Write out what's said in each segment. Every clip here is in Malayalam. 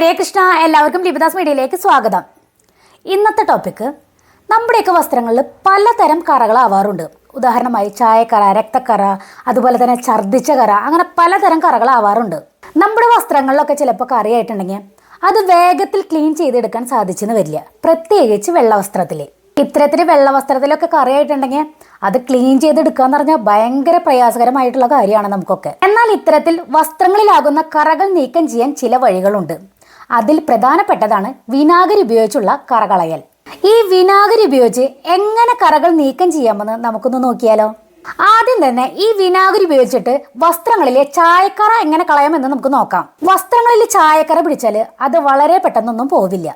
ഹരേ കൃഷ്ണ എല്ലാവർക്കും ലിപിദാസ് മീഡിയയിലേക്ക് സ്വാഗതം. ഇന്നത്തെ ടോപ്പിക്ക് നമ്മുടെയൊക്കെ വസ്ത്രങ്ങളിൽ പലതരം കറകളാവാറുണ്ട് ഉദാഹരണമായി ചായക്കറ രക്തക്കറ അതുപോലെ തന്നെ ഛർദ്ദിച്ച കറ അങ്ങനെ പലതരം കറകളാവാറുണ്ട് നമ്മുടെ വസ്ത്രങ്ങളിലൊക്കെ ചിലപ്പോൾ കറിയായിട്ടുണ്ടെങ്കിൽ അത് വേഗത്തിൽ ക്ലീൻ ചെയ്തെടുക്കാൻ സാധിച്ചെന്ന് വരില്ല. പ്രത്യേകിച്ച് വെള്ളവസ്ത്രത്തിൽ ഇത്തരത്തിൽ വെള്ള വസ്ത്രത്തിലൊക്കെ കറിയായിട്ടുണ്ടെങ്കിൽ അത് ക്ലീൻ ചെയ്തെടുക്കുക എന്ന് പറഞ്ഞാൽ ഭയങ്കര പ്രയാസകരമായിട്ടുള്ള കാര്യമാണ് നമുക്കൊക്കെ. എന്നാൽ ഇത്തരത്തിൽ വസ്ത്രങ്ങളിലാകുന്ന കറകൾ നീക്കം ചെയ്യാൻ ചില വഴികളുണ്ട്. അതിൽ പ്രധാനപ്പെട്ടതാണ് വിനാഗിരി ഉപയോഗിച്ചുള്ള കറകളയൽ. ഈ വിനാഗിരി ഉപയോഗിച്ച് എങ്ങനെ കറകൾ നീക്കം ചെയ്യാമെന്ന് നമുക്കൊന്ന് നോക്കിയാലോ? ആദ്യം തന്നെ ഈ വിനാഗിരി ഉപയോഗിച്ചിട്ട് വസ്ത്രങ്ങളിലെ ചായക്കറ എങ്ങനെ കളയാമെന്ന് നമുക്ക് നോക്കാം. വസ്ത്രങ്ങളിൽ ചായക്കറ പിടിച്ചാൽ അത് വളരെ പെട്ടെന്നൊന്നും പോവില്ല.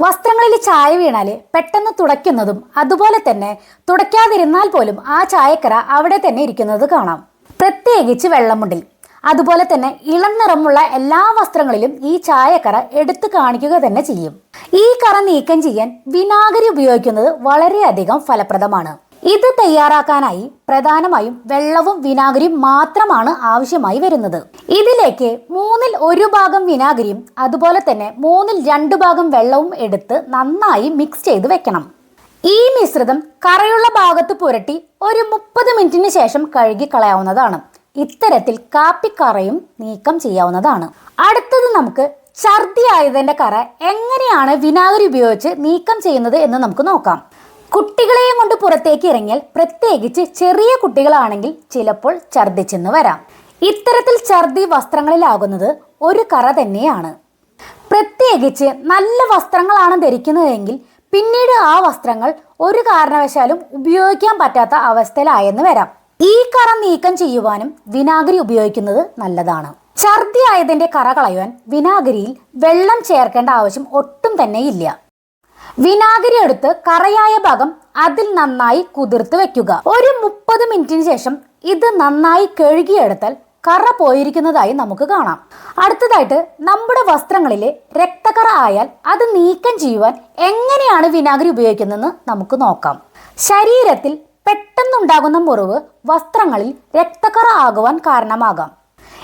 വസ്ത്രങ്ങളിൽ ചായ വീണാൽ പെട്ടെന്ന് തുടയ്ക്കുന്നതും അതുപോലെ തന്നെ തുടയ്ക്കാതിരുന്നാൽ പോലും ആ ചായക്കറ അവിടെ തന്നെ ഇരിക്കുന്നത് കാണാം. പ്രത്യേകിച്ച് വെള്ളമുണ്ടിൽ. അതുപോലെ തന്നെ ഇളം നിറമുള്ള എല്ലാ വസ്ത്രങ്ങളിലും ഈ ചായക്കറ എടുത്തു കാണിക്കുക തന്നെ ചെയ്യും. ഈ കറ നീക്കം ചെയ്യാൻ വിനാഗിരി ഉപയോഗിക്കുന്നത് വളരെയധികം ഫലപ്രദമാണ്. ഇത് തയ്യാറാക്കാനായി പ്രധാനമായും വെള്ളവും വിനാഗിരിയും മാത്രമാണ് ആവശ്യമായി വരുന്നത്. ഇതിലേക്ക് മൂന്നിൽ ഒരു ഭാഗം വിനാഗിരിയും അതുപോലെ തന്നെ മൂന്നിൽ രണ്ട് ഭാഗം വെള്ളവും എടുത്ത് നന്നായി മിക്സ് ചെയ്ത് വെക്കണം. ഈ മിശ്രിതം കറയുള്ള ഭാഗത്ത് പുരട്ടി ഒരു മുപ്പത് മിനിറ്റിന് ശേഷം കഴുകി കളയാവുന്നതാണ്. ഇത്തരത്തിൽ കാപ്പിക്കറയും നീക്കം ചെയ്യാവുന്നതാണ്. അടുത്തത് നമുക്ക് ഛർദി ആയതിന്റെ കറ എങ്ങനെയാണ് വിനാഗിരി ഉപയോഗിച്ച് നീക്കം ചെയ്യുന്നത് എന്ന് നമുക്ക് നോക്കാം. കുട്ടികളെയും കൊണ്ട് പുറത്തേക്ക് ഇറങ്ങിയാൽ പ്രത്യേകിച്ച് ചെറിയ കുട്ടികളാണെങ്കിൽ ചിലപ്പോൾ ഛർദിച്ചെന്ന് വരാം. ഇത്തരത്തിൽ ഛർദി വസ്ത്രങ്ങളിലാകുന്നത് ഒരു കറ തന്നെയാണ്. പ്രത്യേകിച്ച് നല്ല വസ്ത്രങ്ങളാണ് ധരിക്കുന്നതെങ്കിൽ പിന്നീട് ആ വസ്ത്രങ്ങൾ ഒരു കാരണവശാലും ഉപയോഗിക്കാൻ പറ്റാത്ത അവസ്ഥയിലായെന്ന് വരാം. ഈ കറ നീക്കം ചെയ്യുവാനും വിനാഗിരി ഉപയോഗിക്കുന്നത് നല്ലതാണ്. ഛർദി ആയതിന്റെ കറ കളയുവാൻ വിനാഗിരിയിൽ വെള്ളം ചേർക്കേണ്ട ആവശ്യം ഒട്ടും തന്നെ ഇല്ല. വിനാഗിരി എടുത്ത് കറയായ ഭാഗം അതിൽ നന്നായി കുതിർത്ത് വെക്കുക. ഒരു മുപ്പത് മിനിറ്റിന് ശേഷം ഇത് നന്നായി കഴുകിയെടുത്താൽ കറ പോയിരിക്കുന്നതായി നമുക്ക് കാണാം. അടുത്തതായിട്ട് നമ്മുടെ വസ്ത്രങ്ങളിലെ രക്തക്കറ ആയാൽ അത് നീക്കം ചെയ്യുവാൻ എങ്ങനെയാണ് വിനാഗിരി ഉപയോഗിക്കുന്നതെന്ന് നമുക്ക് നോക്കാം. ശരീരത്തിൽ പെട്ടെന്നുണ്ടാകുന്ന മുറിവ് വസ്ത്രങ്ങളിൽ രക്തക്കറ ആകുവാൻ കാരണമാകാം.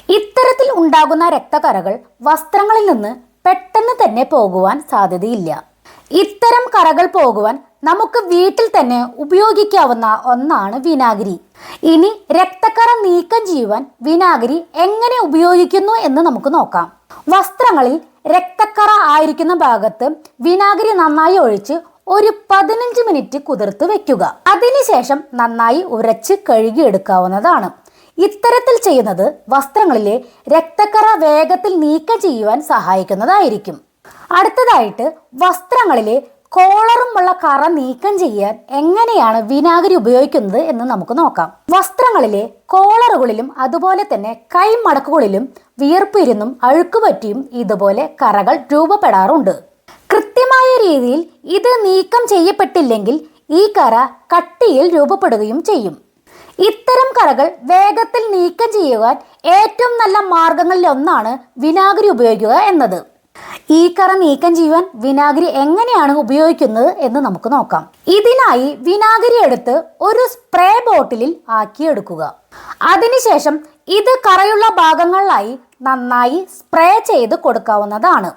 ഇത്തരത്തിൽ ഉണ്ടാകുന്ന രക്തക്കറകൾ വസ്ത്രങ്ങളിൽ നിന്ന് പെട്ടെന്ന് തന്നെ പോകുവാൻ സാധ്യതയില്ല. ഇത്തരം കറകൾ പോകുവാൻ നമുക്ക് വീട്ടിൽ തന്നെ ഉപയോഗിക്കാവുന്ന ഒന്നാണ് വിനാഗിരി. ഇനി രക്തക്കറ നീക്കം ചെയ്യുവാൻ വിനാഗിരി എങ്ങനെ ഉപയോഗിക്കുന്നു എന്ന് നമുക്ക് നോക്കാം. വസ്ത്രങ്ങളിൽ രക്തക്കറ ആയിരിക്കുന്ന ഭാഗത്ത് വിനാഗിരി നന്നായി ഒഴിച്ച് ഒരു പതിനഞ്ച് മിനിറ്റ് കുതിർത്ത് വെക്കുക. അതിനുശേഷം നന്നായി ഉരച്ച് കഴുകിയെടുക്കാവുന്നതാണ്. ഇത്തരത്തിൽ ചെയ്യുന്നത് വസ്ത്രങ്ങളിലെ രക്തക്കറ വേഗത്തിൽ നീക്കം ചെയ്യുവാൻ സഹായിക്കുന്നതായിരിക്കും. അടുത്തതായിട്ട് വസ്ത്രങ്ങളിലെ കോളറും കോളറുമുള്ള കറ നീക്കം ചെയ്യാൻ എങ്ങനെയാണ് വിനാഗിരി ഉപയോഗിക്കുന്നത് എന്ന് നമുക്ക് നോക്കാം. വസ്ത്രങ്ങളിലെ കോളറുകളിലും അതുപോലെ തന്നെ കൈമടക്കുകളിലും വിയർപ്പിരുന്നും അഴുക്കുപറ്റിയും ഇതുപോലെ കറകൾ രൂപപ്പെടാറുണ്ട്. കൃത്യമായ രീതിയിൽ ഇത് നീക്കം ചെയ്യപ്പെട്ടില്ലെങ്കിൽ ഈ കറ കട്ടിയിൽ രൂപപ്പെടുകയും ചെയ്യും. ഇത്തരം കറകൾ വേഗത്തിൽ നീക്കം ചെയ്യുവാൻ ഏറ്റവും നല്ല മാർഗങ്ങളിൽ ഒന്നാണ് വിനാഗിരി ഉപയോഗിക്കുക എന്നത്. ഈ കറ നീക്കം ചെയ്യുവാൻ വിനാഗിരി എങ്ങനെയാണ് ഉപയോഗിക്കുന്നത് എന്ന് നമുക്ക് നോക്കാം. ഇതിനായി വിനാഗിരി എടുത്ത് ഒരു സ്പ്രേ ബോട്ടിലിൽ ആക്കിയെടുക്കുക. അതിനുശേഷം ഇത് കറയുള്ള ഭാഗങ്ങളിലായി നന്നായി സ്പ്രേ ചെയ്ത് കൊടുക്കാവുന്നതാണ്.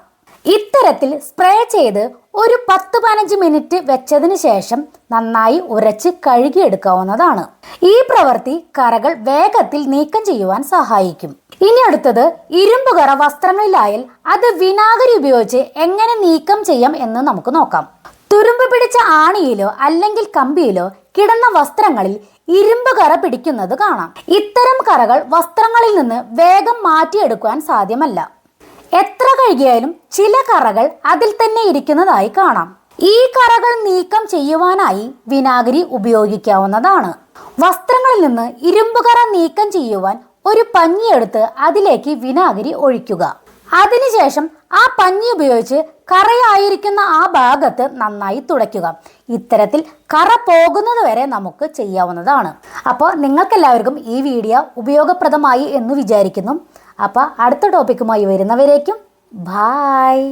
ഇത്തരത്തിൽ സ്പ്രേ ചെയ്ത് ഒരു പത്ത് പതിനഞ്ച് മിനിറ്റ് വെച്ചതിന് ശേഷം നന്നായി ഉരച്ച് കഴുകിയെടുക്കാവുന്നതാണ്. ഈ പ്രവൃത്തി കറകൾ വേഗത്തിൽ നീക്കം ചെയ്യുവാൻ സഹായിക്കും. ഇനി അടുത്തത് ഇരുമ്പ് കറ വസ്ത്രങ്ങളിലായാൽ അത് വിനാഗിരി ഉപയോഗിച്ച് എങ്ങനെ നീക്കം ചെയ്യാം എന്ന് നമുക്ക് നോക്കാം. തുരുമ്പ് പിടിച്ച ആണിയിലോ അല്ലെങ്കിൽ കമ്പിയിലോ കിടന്ന വസ്ത്രങ്ങളിൽ ഇരുമ്പ് കറ പിടിക്കുന്നത് കാണാം. ഇത്തരം കറകൾ വസ്ത്രങ്ങളിൽ നിന്ന് വേഗം മാറ്റിയെടുക്കുവാൻ സാധ്യമല്ല. എത്ര കഴുകിയാലും ചില കറകൾ അതിൽ തന്നെ ഇരിക്കുന്നതായി കാണാം. ഈ കറകൾ നീക്കം ചെയ്യുവാനായി വിനാഗിരി ഉപയോഗിക്കാവുന്നതാണ്. വസ്ത്രങ്ങളിൽ നിന്ന് ഇരുമ്പുകറ നീക്കം ചെയ്യുവാൻ ഒരു പഞ്ഞിയെടുത്ത് അതിലേക്ക് വിനാഗിരി ഒഴിക്കുക. അതിനുശേഷം ആ പഞ്ഞി ഉപയോഗിച്ച് കറയായിരിക്കുന്ന ആ ഭാഗത്ത് നന്നായി തുടയ്ക്കുക. ഇത്തരത്തിൽ കറ പോകുന്നത് വരെ നമുക്ക് ചെയ്യാവുന്നതാണ്. അപ്പോൾ നിങ്ങൾക്കെല്ലാവർക്കും ഈ വീഡിയോ ഉപയോഗപ്രദമായി എന്ന് വിചാരിക്കുന്നു. അപ്പോൾ അടുത്ത ടോപ്പിക്കുമായി വരുന്നവരേക്കും ബായ്